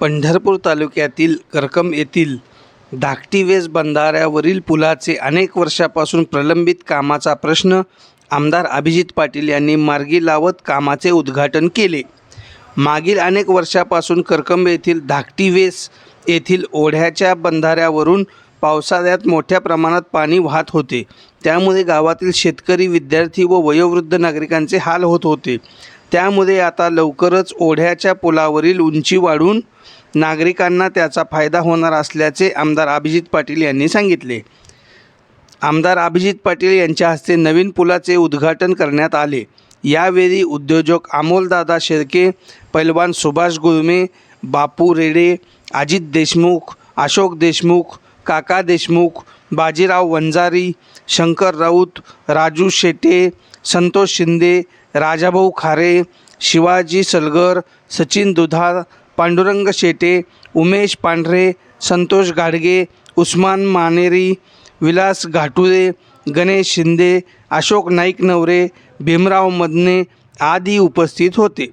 पंढरपूर तालुक्यातील करकम येथील धाकटी वेस बंधाऱ्यावरील पुलाचे अनेक वर्षापासून प्रलंबित कामाचा प्रश्न आमदार अभिजित पाटील यांनी मार्गी लावत कामाचे उद्घाटन केले. मागील अनेक वर्षापासून करकंब येथील धाकटी वेस येथील ओढ्याच्या बंधाऱ्यावरून पावसाळ्यात मोठ्या प्रमाणात पाणी वाहत होते. त्यामुळे गावातील शेतकरी विद्यार्थी व वयोवृद्ध नागरिकांचे हाल होत होते. त्यामुळे आता लवकरच ओढ्याच्या पुलावरील उंची वाढून नागरिकांना त्याचा फायदा होणार असल्याचे आमदार अभिजित पाटील यांनी सांगितले. आमदार अभिजित पाटील यांच्या हस्ते नवीन पुलाचे उद्घाटन करण्यात आले. यावेळी उद्योजक अमोलदादा शेळके पैलवान सुभाष गुळमे बापू रेडे अजित देशमुख अशोक देशमुख काका देशमुख बाजीराव वंजारी शंकर राऊत राजू शेटे संतोष शिंदे राजाभाऊ खारे शिवाजी सलगर सचिन दुधार पांडुरंग शेटे उमेश पांढरे संतोष गाडगे उस्मान मानेरी विलास घाटुळे गणेश शिंदे अशोक नाईक नवरे भीमराव मदने आदी उपस्थित होते.